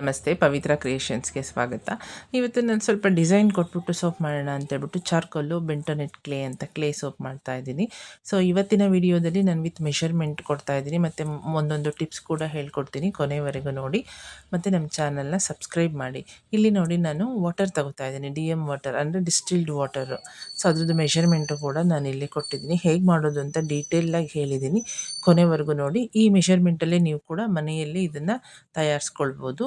ನಮಸ್ತೆ, ಪವಿತ್ರ ಕ್ರಿಯೇಷನ್ಸ್ಗೆ ಸ್ವಾಗತ. ಇವತ್ತು ನಾನು ಸ್ವಲ್ಪ ಡಿಸೈನ್ ಕೊಟ್ಬಿಟ್ಟು ಸೋಪ್ ಮಾಡೋಣ ಅಂತೇಳ್ಬಿಟ್ಟು ಚಾರ್ಕೋಲು, ಬೆಂಟೋನೆಟ್ ಕ್ಲೇ ಅಂತ ಕ್ಲೇ ಸೋಪ್ ಮಾಡ್ತಾ ಇದ್ದೀನಿ. ಸೊ, ಇವತ್ತಿನ ವಿಡಿಯೋದಲ್ಲಿ ನಾನು ವಿತ್ ಮೆಷರ್ಮೆಂಟ್ ಕೊಡ್ತಾ ಇದ್ದೀನಿ. ಮತ್ತು ಒಂದೊಂದು ಟಿಪ್ಸ್ ಕೂಡ ಹೇಳ್ಕೊಡ್ತೀನಿ ಕೊನೆವರೆಗೂ ನೋಡಿ. ಮತ್ತು ನಮ್ಮ ಚಾನಲ್ನ ಸಬ್ಸ್ಕ್ರೈಬ್ ಮಾಡಿ. ಇಲ್ಲಿ ನೋಡಿ ನಾನು ವಾಟರ್ ತಗೋತಾ ಇದ್ದೀನಿ. ಡಿ ಎಂ ವಾಟರ್ ಅಂದರೆ ಡಿಸ್ಟಿಲ್ಡ್ ವಾಟರು. ಸೊ, ಅದ್ರದ್ದು ಮೆಷರ್ಮೆಂಟು ಕೂಡ ನಾನು ಇಲ್ಲಿ ಕೊಟ್ಟಿದ್ದೀನಿ. ಹೇಗೆ ಮಾಡೋದು ಅಂತ ಡೀಟೇಲಾಗಿ ಹೇಳಿದ್ದೀನಿ. ಕೊನೆವರೆಗೂ ನೋಡಿ. ಈ ಮೆಷರ್ಮೆಂಟಲ್ಲೇ ನೀವು ಕೂಡ ಮನೆಯಲ್ಲಿ ಇದನ್ನು ತಯಾರಿಸ್ಕೊಳ್ಬೋದು.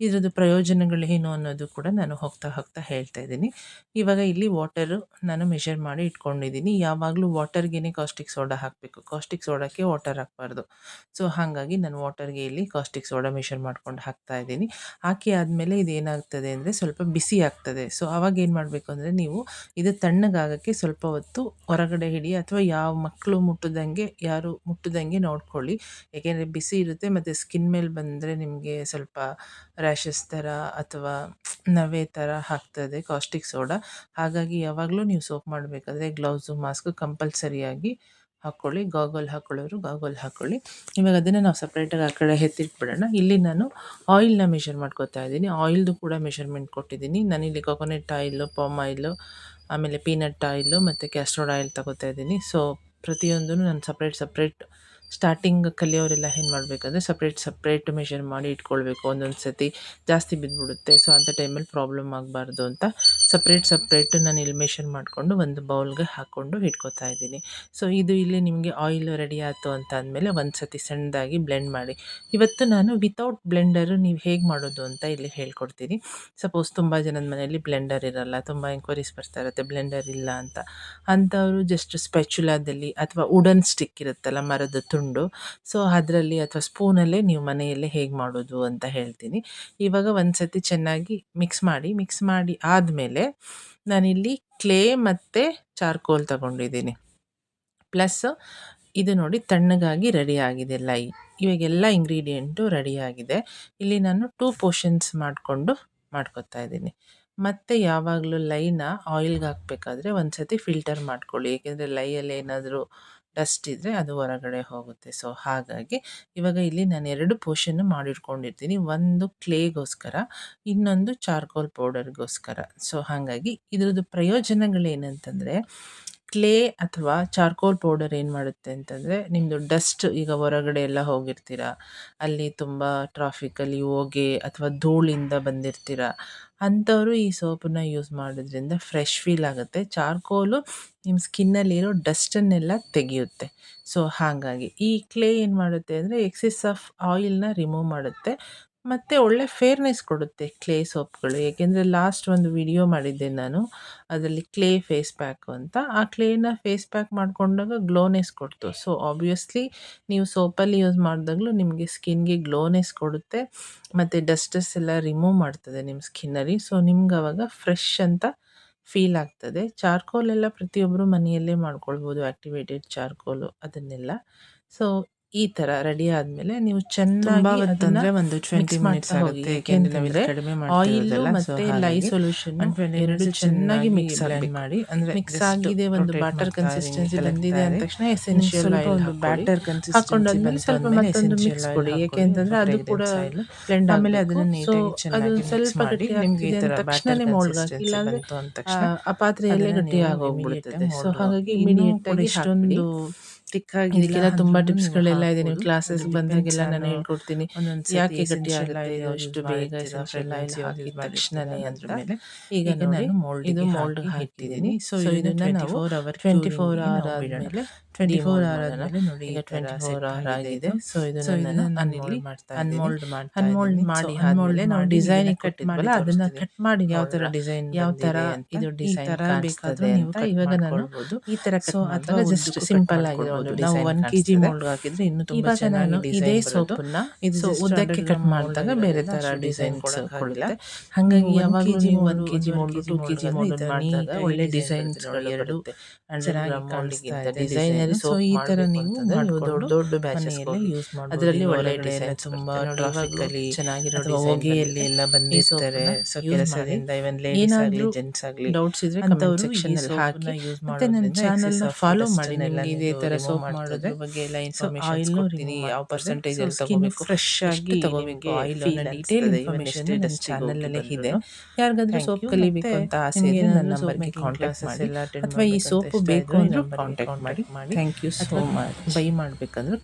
ಇದ್ರದ್ದು ಪ್ರಯೋಜನಗಳೇನು ಅನ್ನೋದು ಕೂಡ ನಾನು ಹೋಗ್ತಾ ಹೋಗ್ತಾ ಹೇಳ್ತಾ ಇದ್ದೀನಿ. ಇವಾಗ ಇಲ್ಲಿ ವಾಟರು ನಾನು ಮೆಷರ್ ಮಾಡಿ ಇಟ್ಕೊಂಡಿದ್ದೀನಿ. ಯಾವಾಗಲೂ ವಾಟರ್ಗೆ ಕಾಸ್ಟಿಕ್ ಸೋಡಾ ಹಾಕಬೇಕು. ಕಾಸ್ಟಿಕ್ ಸೋಡಾಕ್ಕೆ ವಾಟರ್ ಹಾಕಬಾರ್ದು. ಸೊ ಹಾಗಾಗಿ ನಾನು ವಾಟರ್ಗೆ ಇಲ್ಲಿ ಕಾಸ್ಟಿಕ್ ಸೋಡಾ ಮೆಷರ್ ಮಾಡ್ಕೊಂಡು ಹಾಕ್ತಾ ಇದ್ದೀನಿ. ಹಾಕಿ ಆದಮೇಲೆ ಇದೇನಾಗ್ತದೆ ಅಂದರೆ ಸ್ವಲ್ಪ ಬಿಸಿ ಆಗ್ತದೆ. ಸೊ ಅವಾಗ ಏನು ಮಾಡಬೇಕು ಅಂದರೆ ನೀವು ಇದು ತಣ್ಣಗಾಗೋಕ್ಕೆ ಸ್ವಲ್ಪ ಹೊತ್ತು ಹೊರಗಡೆ ಹಿಡಿ ಅಥವಾ ಯಾವ ಮಕ್ಕಳು ಮುಟ್ಟದಂಗೆ, ಯಾರು ಮುಟ್ಟದಂಗೆ ನೋಡ್ಕೊಳ್ಳಿ. ಏಕೆಂದರೆ ಬಿಸಿ ಇರುತ್ತೆ ಮತ್ತು ಸ್ಕಿನ್ ಮೇಲೆ ಬಂದರೆ ನಿಮಗೆ ಸ್ವಲ್ಪ ರ್ಯಾಷಸ್ ಥರ ಅಥವಾ ನವೆ ಥರ ಹಾಕ್ತದೆ, ಕಾಸ್ಟಿಕ್ ಸೋಡಾ. ಹಾಗಾಗಿ ಯಾವಾಗಲೂ ನೀವು ಸೋಪ್ ಮಾಡಬೇಕಾದ್ರೆ ಗ್ಲೌಸು, ಮಾಸ್ಕು ಕಂಪಲ್ಸರಿಯಾಗಿ ಹಾಕ್ಕೊಳ್ಳಿ ಗಾಗಲ್ ಹಾಕ್ಕೊಳ್ಳೋರು ಗಾಗಲ್ ಹಾಕ್ಕೊಳ್ಳಿ ಇವಾಗ ಅದನ್ನು ನಾವು ಸಪ್ರೇಟಾಗಿ ಆ ಕಡೆ ಎತ್ತಿಟ್ಬಿಡೋಣ. ಇಲ್ಲಿ ನಾನು ಆಯಿಲ್ನ ಮೆಷರ್ ಮಾಡ್ಕೋತಾ ಇದ್ದೀನಿ. ಆಯಿಲ್ದು ಕೂಡ ಮೆಷರ್ಮೆಂಟ್ ಕೊಟ್ಟಿದ್ದೀನಿ. ನಾನಿಲ್ಲಿ ಕೊಕೊನೆಟ್ ಆಯಿಲು ಪಾಮ್ ಆಯಿಲು ಆಮೇಲೆ ಪೀನಟ್ ಆಯಿಲು ಮತ್ತು ಕ್ಯಾಸ್ಟ್ರೋಡ್ ಆಯಿಲ್ ತಗೋತಾ ಇದ್ದೀನಿ. ಸೊ ಪ್ರತಿಯೊಂದೂ ನಾನು ಸಪ್ರೇಟ್ ಸಪ್ರೇಟ್ ಸ್ಟಾರ್ಟಿಂಗ್ ಕಲಿಯೋರೆಲ್ಲ ಏನು ಮಾಡಬೇಕಂದ್ರೆ ಸಪ್ರೇಟ್ ಸಪ್ರೇಟ್ ಮೆಷರ್ ಮಾಡಿ ಇಟ್ಕೊಳ್ಬೇಕು ಒಂದೊಂದು ಸತಿ ಜಾಸ್ತಿ ಬಿದ್ದುಬಿಡುತ್ತೆ ಸೊ ಅಂಥ ಟೈಮಲ್ಲಿ ಪ್ರಾಬ್ಲಮ್ ಆಗಬಾರ್ದು ಅಂತ ಸಪ್ರೇಟ್ ಸಪ್ರೇಟ್ ನಾನು ಇಲ್ಲಿ ಮೆಷರ್ ಮಾಡಿಕೊಂಡು ಒಂದು ಬೌಲ್ಗೆ ಹಾಕ್ಕೊಂಡು ಇಟ್ಕೊತಾ ಇದ್ದೀನಿ. ಸೊ ಇದು ಇಲ್ಲಿ ನಿಮಗೆ ಆಯಿಲ್ ರೆಡಿ ಆಯಿತು ಅಂತ ಅಂದಮೇಲೆ ಒಂದು ಸತಿ ಸಣ್ಣದಾಗಿ ಬ್ಲೆಂಡ್ ಮಾಡಿ. ಇವತ್ತು ನಾನು ವಿತೌಟ್ ಬ್ಲೆಂಡರು ನೀವು ಹೇಗೆ ಮಾಡೋದು ಅಂತ ಇಲ್ಲಿ ಹೇಳ್ಕೊಡ್ತೀನಿ. ಸಪೋಸ್ ತುಂಬ ಜನದ ಮನೆಯಲ್ಲಿ ಬ್ಲೆಂಡರ್ ಇರಲ್ಲ, ತುಂಬ ಎಂಕ್ವೈರೀಸ್ ಬರ್ತಾ ಇರುತ್ತೆ ಬ್ಲೆಂಡರ್ ಇಲ್ಲ ಅಂತ. ಅಂಥವರು ಜಸ್ಟ್ ಸ್ಪೆಚುಲಾದಲ್ಲಿ ಅಥವಾ ವುಡನ್ ಸ್ಟಿಕ್ ಇರುತ್ತಲ್ಲ ಮರದ ತುಂಡು ಸೊ ಅದರಲ್ಲಿ ಅಥವಾ ಸ್ಪೂನಲ್ಲೇ ನೀವು ಮನೆಯಲ್ಲೇ ಹೇಗೆ ಮಾಡೋದು ಅಂತ ಹೇಳ್ತೀನಿ. ಇವಾಗ ಒಂದು ಸತಿ ಚೆನ್ನಾಗಿ ಮಿಕ್ಸ್ ಮಾಡಿ ಮಿಕ್ಸ್ ಮಾಡಿ ಆದಮೇಲೆ ನಾನಿಲ್ಲಿ ಕ್ಲೇ ಮತ್ತು ಚಾರ್ಕೋಲ್ ತಗೊಂಡಿದ್ದೀನಿ. ಪ್ಲಸ್ ಇದು ನೋಡಿ ತಣ್ಣಗಾಗಿ ರೆಡಿ ಆಗಿದೆ ಲೈ. ಇವಾಗೆಲ್ಲ ಇಂಗ್ರೀಡಿಯೆಂಟು ರೆಡಿಯಾಗಿದೆ ಇಲ್ಲಿ ನಾನು ಟೂ ಪೋರ್ಷನ್ಸ್ ಮಾಡಿಕೊಂಡು ಮಾಡ್ಕೊತಾ ಇದ್ದೀನಿ. ಮತ್ತು ಯಾವಾಗಲೂ ಲೈನ ಆಯಿಲ್ಗೆ ಹಾಕಬೇಕಾದ್ರೆ ಒಂದು ಸತಿ ಫಿಲ್ಟರ್ ಮಾಡ್ಕೊಳ್ಳಿ. ಏಕೆಂದರೆ ಲೈಯಲ್ಲಿ ಏನಾದರೂ ಡಸ್ಟ್ ಇದ್ದರೆ ಅದು ಹೊರಗಡೆ ಹೋಗುತ್ತೆ. ಸೊ, ಹಾಗಾಗಿ ಇವಾಗ ಇಲ್ಲಿ ನಾನು ಎರಡು ಪೋರ್ಷನ್ನು ಮಾಡಿಟ್ಕೊಂಡಿರ್ತೀನಿ. ಒಂದು ಕ್ಲೇಗೋಸ್ಕರ, ಇನ್ನೊಂದು ಚಾರ್ಕೋಲ್ ಪೌಡರ್ಗೋಸ್ಕರ. ಸೊ, ಹಾಗಾಗಿ ಇದ್ರದ್ದು ಪ್ರಯೋಜನಗಳೇನಂತಂದರೆ ಕ್ಲೇ ಅಥವಾ ಚಾರ್ಕೋಲ್ ಪೌಡರ್ ಏನು ಮಾಡುತ್ತೆ ಅಂತಂದರೆ ನಿಮ್ಮದು ಡಸ್ಟ್ ಈಗ ಹೊರಗಡೆ ಎಲ್ಲ ಹೋಗಿರ್ತೀರ, ಅಲ್ಲಿ ತುಂಬ ಟ್ರಾಫಿಕಲ್ಲಿ ಹೋಗಿ ಅಥವಾ ಧೂಳಿಂದ ಬಂದಿರ್ತೀರ, ಅಂಥವರು ಈ ಸೋಪನ್ನ ಯೂಸ್ ಮಾಡೋದ್ರಿಂದ ಫ್ರೆಶ್ ಫೀಲ್ ಆಗುತ್ತೆ. ಚಾರ್ಕೋಲು ನಿಮ್ಮ ಸ್ಕಿನ್ನಲ್ಲಿರೋ ಡಸ್ಟನ್ನೆಲ್ಲ ತೆಗೆಯುತ್ತೆ. ಸೊ ಹಾಗಾಗಿ ಈ ಕ್ಲೇ ಏನು ಮಾಡುತ್ತೆ ಅಂದರೆ ಎಕ್ಸೆಸ್ ಆಫ್ ಆಯಿಲ್ನ ರಿಮೂವ್ ಮಾಡುತ್ತೆ. ಮತ್ತು ಒಳ್ಳೆ ಫೇರ್ನೆಸ್ ಕೊಡುತ್ತೆ ಕ್ಲೇ ಸೋಪ್ಗಳು ಏಕೆಂದರೆ ಲಾಸ್ಟ್ ಒಂದು ವಿಡಿಯೋ ಮಾಡಿದ್ದೆ ನಾನು. ಅದರಲ್ಲಿ ಕ್ಲೇ ಫೇಸ್ ಪ್ಯಾಕು ಅಂತ. ಆ ಕ್ಲೇನ ಫೇಸ್ ಪ್ಯಾಕ್ ಮಾಡಿಕೊಂಡಾಗ ಗ್ಲೋನೆಸ್ ಕೊಡ್ತು. ಸೊ ಆಬ್ವಿಯಸ್ಲಿ ನೀವು ಸೋಪಲ್ಲಿ ಯೂಸ್ ಮಾಡಿದಾಗಲೂ ನಿಮಗೆ ಸ್ಕಿನ್ಗೆ ಗ್ಲೋನೆಸ್ ಕೊಡುತ್ತೆ. ಮತ್ತು ಡಸ್ಟಸ್ ಎಲ್ಲ ರಿಮೂವ್ ಮಾಡ್ತದೆ ನಿಮ್ಮ ಸ್ಕಿನ್ನಲ್ಲಿ ಸೊ ನಿಮ್ಗೆ ಅವಾಗ ಫ್ರೆಶ್ ಅಂತ ಫೀಲ್ ಆಗ್ತದೆ. ಚಾರ್ಕೋಲ್ ಎಲ್ಲ ಪ್ರತಿಯೊಬ್ಬರು ಮನೆಯಲ್ಲೇ ಮಾಡ್ಕೊಳ್ಬೋದು ಆ್ಯಕ್ಟಿವೇಟೆಡ್ ಚಾರ್ಕೋಲು ಅದನ್ನೆಲ್ಲ. ಸೊ ಈ ತರ ರೆಡಿ ಆದ್ಮೇಲೆ ನೀವು ಚೆನ್ನಾಗಿ ಒಂದು ಟ್ವೆಂಟಿ ಮಿನಿಟ್ಸ್ ಆಗುತ್ತೆ. ಕಡಿಮೆ ಆಯಿಲ್ ಮತ್ತೆ ಲೈ ಸೊಲ್ಯೂಷನ್ ಎರಡು ಚೆನ್ನಾಗಿ ಮಿಕ್ಸ್ ಮಾಡಿ ಅಂದ್ರೆ ಮಿಕ್ಸ್ ಆಗಿದೆ ಒಂದು ಬ್ಯಾಟರ್ ಕನ್ಸಿಸ್ಟೆನ್ಸಿ ಬಂದಿದೆ ಅಂದ ತಕ್ಷಣ ಎಸೆನ್ಷಿಯಲ್ ಬ್ಯಾಟರ್ ಹಾಕೊಂಡಾದ್ಮೇಲೆ ಸ್ವಲ್ಪ ಮತ್ತೊಂದು ಮಿಕ್ಸ್ ಕೊಡಿ. ಯಾಕೆಂತಂದ್ರೆ ಅದು ಕೂಡ ಬ್ಲೆಂಡ್ ಆಮೇಲೆ ಅದನ್ನ ನೀಟಾಗಿ ಚೆನ್ನಾಗಿ ಸ್ವಲ್ಪ ಗಟ್ಟಿ ನಿಮಗೆ ಈ ತರ ಅಂದ್ರೆ ಆ ಪಾತ್ರೆಯಲ್ಲೇ ಗಟ್ಟಿ ಆಗೋಗ್ಬಿಡುತ್ತದೆ ಸೊ ಹಾಗಾಗಿ ಇಮಿಡಿಯೇಟ್ ಆಗಿ ಇಷ್ಟೊಂದು ತಿಕ್ಕಾಗಿ ಇದಕ್ಕೆಲ್ಲ ತುಂಬಾ ಟಿಪ್ಸ್ ಗಳೆಲ್ಲ ಇದೆ ನೀವು ಕ್ಲಾಸಸ್ ಬಂದಾಗೆಲ್ಲ ನಾನು ಹೇಳ್ಕೊಡ್ತೀನಿ. ಯಾಕೆ ಗಟ್ಟಿ ಆಗಲ್ಲ ಅಷ್ಟು ಬೇಗ ಹಾಕಿದ ತಕ್ಷಣನೇ ಅದ್ರ ಮೇಲೆ ಈಗ ನಾನು ಮೋಲ್ಡ್ ಇದು ಮೋಲ್ಡ್ ಹಾಕಿದ್ದೀನಿ. ಸೊ ಇದನ್ನ ನಾವು ಟ್ವೆಂಟಿ ಫೋರ್ ಅವರ್ ಆದಮೇಲೆ ಟ್ವೆಂಟಿ ಫೋರ್ ಅವರ್ ಆದಮೇಲೆ ನೋಡಿ ಈಗ ಟ್ವೆಂಟಿ ಫೋರ್ ಅವರ್ ಆಗಿದೆ. ಸೊ ಇದನ್ನ ನಾನು ಅನ್ಮೋಲ್ಡ್ ಮಾಡ್ತಾ ಅನ್ಮೋಲ್ಡ್ ಅನ್ಮೋಲ್ಡ್ ಮಾಡಿ ಆದ್ಮೇಲೆ ನಾವು ಡಿಸೈನ್ ಕಟ್ ಮಾಡಿಲ್ಲ ಅದನ್ನ ಕಟ್ ಮಾಡಿ ಯಾವ ತರ ಡಿಸೈನ್ ಯಾವ ತರ ಇದು ಡಿಸೈನ್ ತರ ಬೇಕಾದ್ರೆ ಅಂತ ಇವಾಗ ನಾನು ಈ ತರ ಸೊ ಅಥವಾ ಜಸ್ಟ್ ಸಿಂಪಲ್ ಆಗಿದೆ ನಾವು ಒನ್ ಕೆ ಜಿ ಮೋಲ್ಡ್ ಹಾಕಿದ್ರೆ ಇನ್ನು ತುಂಬಾ ಚೆನ್ನಾಗಿ ಇದೇ ಸೋಪನ್ನ ಇದು ಉದ್ದಕ್ಕೆ ಕಟ್ ಮಾಡಿದಾಗ ಬೇರೆ ತರ ಡಿಸೈನ್ ಕೊಡುತ್ತೆ. ಹಾಗಾಗಿ ಯಾವಾಗ ನೀವು one KG mould two K G mould ಮಾಡಿದಾಗ ಒಳ್ಳೆ ಡಿಸೈನ್ಸ್ ಎರಡು ಚೆನ್ನಾಗಿ ಕಾಣಿಸ್ತಾ ಇದೆ ಡಿಸೈನ್ ಮನೆಯಲ್ಲಿ ಸೊ ಈ ತರ ನೀವು ದೊಡ್ಡ ದೊಡ್ಡ ಬ್ಯಾಚಸ್ ಯೂಸ್ ಮಾಡಿ ಅದರಲ್ಲಿ ಒಳ್ಳೆ ಡಿಸೈನ್ ತುಂಬಾ ಟ್ರಾಫಿಕ್ ಟ್ರಾಫಿಕ್ ಅಲ್ಲಿ ಚೆನ್ನಾಗಿರೋ ಹೋಗಿಯಲ್ಲಿ ಎಲ್ಲ ಬಂದಿರ್ತಾರೆ. ಸೊ ಕೆಲಸದಿಂದ ಇವನ್ ಲೇಡೀಸ್ ಆಗ್ಲಿ ಜೆಂಟ್ಸ್ ಆಗ್ಲಿ ಡೌಟ್ಸ್ ಇದ್ರೆ ಕಮೆಂಟ್ ಸೆಕ್ಷನ್ ಅಲ್ಲಿ ಹಾಕಿ. ಯೂಸ್ ಮಾಡಿ ನನ್ನ ಚಾನಲ್ ಫಾಲೋ ಮಾಡಿ ಇದೇ ತರ ಸೋಪ್ ಮಾಡೋದ್ರ ಬಗ್ಗೆ ಎಲ್ಲ ಇನ್ಫಾರ್ಮೇಶನ್ ಕೊಡ್ತೀನಿ ಯಾವ ಪರ್ಸೆಂಟೇಜ್ ಅಲ್ಲಿ ತಗೋಬೇಕು. ಫ್ರೆಶ್ ಆಗಿ ತಗೋಬೇಕು? ಆಯಿಲ್ ಅನ್ನ ಡೀಟೇಲ್ ಇನ್ಫಾರ್ಮೇಶನ್ ನನ್ನ ಚಾನಲ್ ಅಲ್ಲೇ ಇದೆ ಯಾರಿಗಾದ್ರೂ ಸೋಪ್ ಕಲಿಬೇಕು ಅಂತ ಆಸೆ ಇದೆ ನನ್ನ ನಂಬರ್ಗೆ ಕಾಂಟ್ಯಾಕ್ಟ್ ಮಾಡಿ. ಅಥವಾ ಈ ಸೋಪ್ ಬೇಕು ಅಂದ್ರೂ ಕಾಂಟ್ಯಾಕ್ಟ್ ಮಾಡಿ. Thank you so much bye ಮಾಡ್ಬೇಕಂದ್ರೆ